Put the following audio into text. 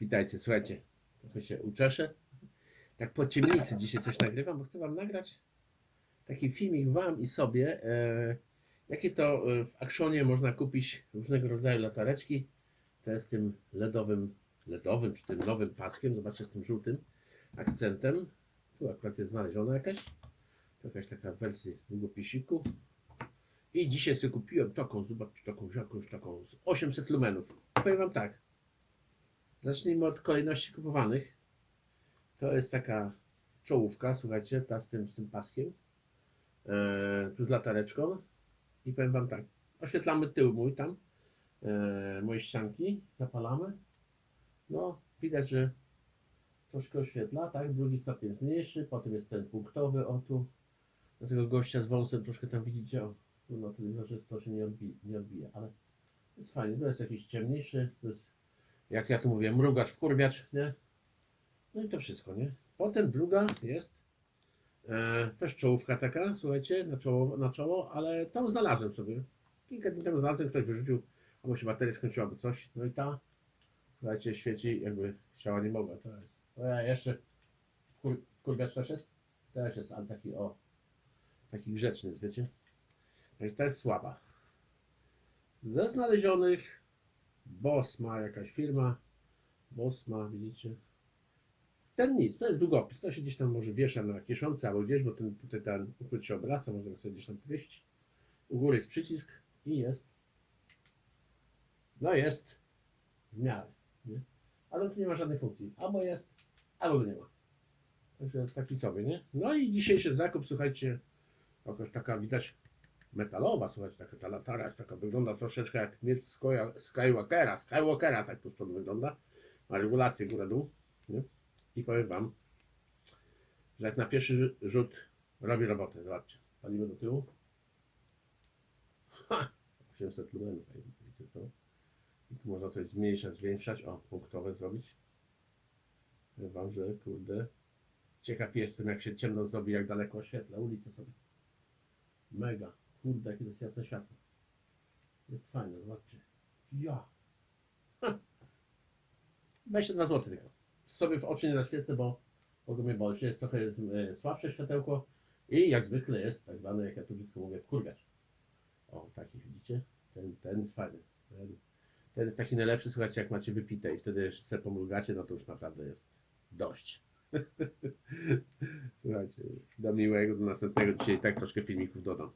Witajcie, słuchajcie, trochę się uczeszę. Tak po ciemnicy dzisiaj coś nagrywam, bo chcę Wam nagrać taki filmik Wam i sobie, e, jakie to e, w Actionie można kupić różnego rodzaju latareczki. To jest tym LEDowym, LEDowym, czy tym nowym paskiem, zobaczcie z tym żółtym akcentem. Tu akurat jest znaleziona jakaś, jakaś taka w wersji długopisiku. I dzisiaj sobie kupiłem taką, zobaczcie, taką jakąś taką z 800 lumenów. Powiem Wam tak, Zacznijmy od kolejności kupowanych. To jest taka czołówka, słuchajcie, ta z tym, z tym paskiem. E, tu z latareczką. I powiem Wam tak, oświetlamy tył mój tam, e, moje ścianki, zapalamy. No, widać, że troszkę oświetla, tak? Drugi stopień jest mniejszy, potem jest ten punktowy, o tu. Do tego gościa z wąsem troszkę tam widzicie, o, tu na telewizorze to się nie odbija, nie odbija ale jest fajnie. To jest jakiś ciemniejszy, to jest jak ja tu mówię, mrugacz, wkurwiacz, nie? No i to wszystko, nie? Potem druga jest e, też czołówka taka, słuchajcie, na czoło, na czoło, ale tam znalazłem sobie. Kilka dni temu znalazłem, ktoś wyrzucił, albo się bateria skończyła, albo coś. No i ta, słuchajcie, świeci, jakby chciała, nie mogła. To jest. O ja jeszcze, wkur, wkurwiacz też jest? Też jest, ale taki o, taki grzeczny, wiecie? Także ta jest słaba. Ze znalezionych Boss ma jakaś firma. Boss ma, widzicie. Ten nic, to jest długopis. To się gdzieś tam może wiesza na kieszonce albo gdzieś, bo ten, tutaj ten uchwyt się obraca, można sobie gdzieś tam powieścić. U góry jest przycisk i jest. No jest w miarę. Nie? Ale tu nie ma żadnej funkcji. Albo jest, albo nie ma. Także taki sobie, nie? No i dzisiejszy zakup, słuchajcie, jakaś taka widać metalowa, słuchajcie, taka ta latara, taka wygląda troszeczkę jak miecz Skywalkera, Skywalkera tak tu przodu wygląda, ma regulację górę-dół, nie? I powiem Wam, że jak na pierwszy rzut robi robotę, zobaczcie, palimy do tyłu, ha, 800 lumenów, wiecie co, i tu można coś zmniejszać, zwiększać, o, punktowe zrobić, powiem Wam, że kurde, ciekaw jestem jak się ciemno zrobi, jak daleko oświetla. Ulicę sobie. Mega. Kurde, jakie to jest jasne światło. Jest fajne, zobaczcie. Ja. Ha. 22 zł tylko. Sobie w oczy nie zaświecę, bo mogą mnie boleć. Jest trochę e, słabsze światełko i jak zwykle jest tak zwany, jak ja tu brzydko mówię, wkurwiacz. O, taki widzicie? Ten, ten jest fajny. Ten, ten jest taki najlepszy, słuchajcie, jak macie wypite i wtedy jeszcze sobie pomrugacie, no to już naprawdę jest dość. Słuchajcie, do miłego, do następnego. Dzisiaj tak troszkę filmików dodam.